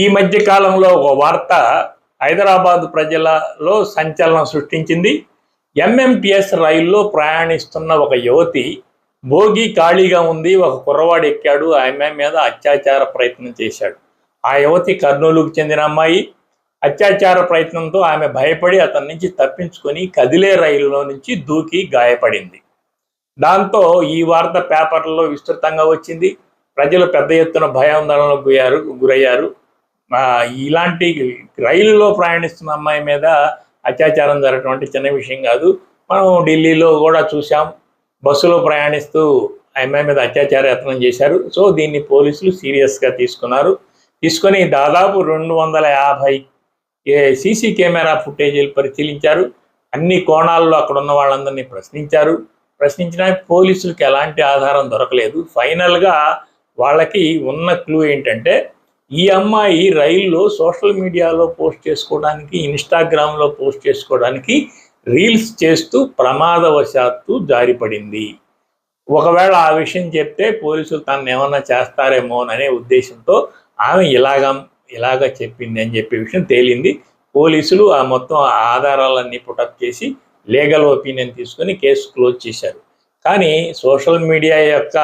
ఈ మధ్య కాలంలో ఒక వార్త హైదరాబాద్ ప్రజలలో సంచలనం సృష్టించింది. ఎంఎంటిఎస్ రైల్లో ప్రయాణిస్తున్న ఒక యువతి భోగి ఖాళీగా ఉంది ఒక కుర్రవాడు ఎక్కాడు ఆమె మీద అత్యాచార ప్రయత్నం చేశాడు. ఆ యువతి కర్నూలుకు చెందిన అమ్మాయి. అత్యాచార ప్రయత్నంతో ఆమె భయపడి అతని నుంచి తప్పించుకొని కదిలే రైలులో నుంచి దూకి గాయపడింది. దాంతో ఈ వార్త పేపర్లలో విస్తృతంగా వచ్చింది. ప్రజలు పెద్ద ఎత్తున భయాందోళనకు గురయ్యారు గురయ్యారు. ఇలాంటి రైలులో ప్రయాణిస్తున్న అమ్మాయి మీద అత్యాచారం జరగటం చిన్న విషయం కాదు. మనం ఢిల్లీలో కూడా చూసాం బస్సులో ప్రయాణిస్తూ ఆ అమ్మాయి మీద అత్యాచార యత్నం చేశారు. సో దీన్ని పోలీసులు సీరియస్గా తీసుకున్నారు. తీసుకొని దాదాపు రెండు వందల యాభై సీసీ కెమెరా ఫుటేజీలు పరిశీలించారు. అన్ని కోణాల్లో అక్కడ ఉన్న వాళ్ళందరినీ ప్రశ్నించారు. ప్రశ్నించిన పోలీసులకు ఎలాంటి ఆధారం దొరకలేదు. ఫైనల్గా వాళ్ళకి ఉన్న క్లూ ఏంటంటే ఈ అమ్మాయి రైల్లో సోషల్ మీడియాలో పోస్ట్ చేసుకోవడానికి ఇన్స్టాగ్రామ్లో పోస్ట్ చేసుకోవడానికి రీల్స్ చేస్తూ ప్రమాదవశాత్తు జారిపడింది. ఒకవేళ ఆ విషయం చెప్తే పోలీసులు తను ఏమన్నా చేస్తారేమో అనే ఉద్దేశంతో ఆమె ఇలాగ ఇలాగ చెప్పింది అని చెప్పే విషయం తేలింది. పోలీసులు ఆ మొత్తం ఆధారాలన్నీ పుటప్ చేసి లీగల్ ఒపీనియన్ తీసుకొని కేసు క్లోజ్ చేశారు. కానీ సోషల్ మీడియా యొక్క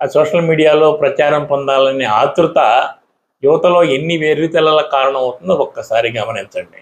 ఆ సోషల్ మీడియాలో ప్రచారం పొందాలనే ఆతృత యువతలో ఎన్ని వెర్రితెలల కారణం అవుతుందో ఒక్కసారి గమనించండి.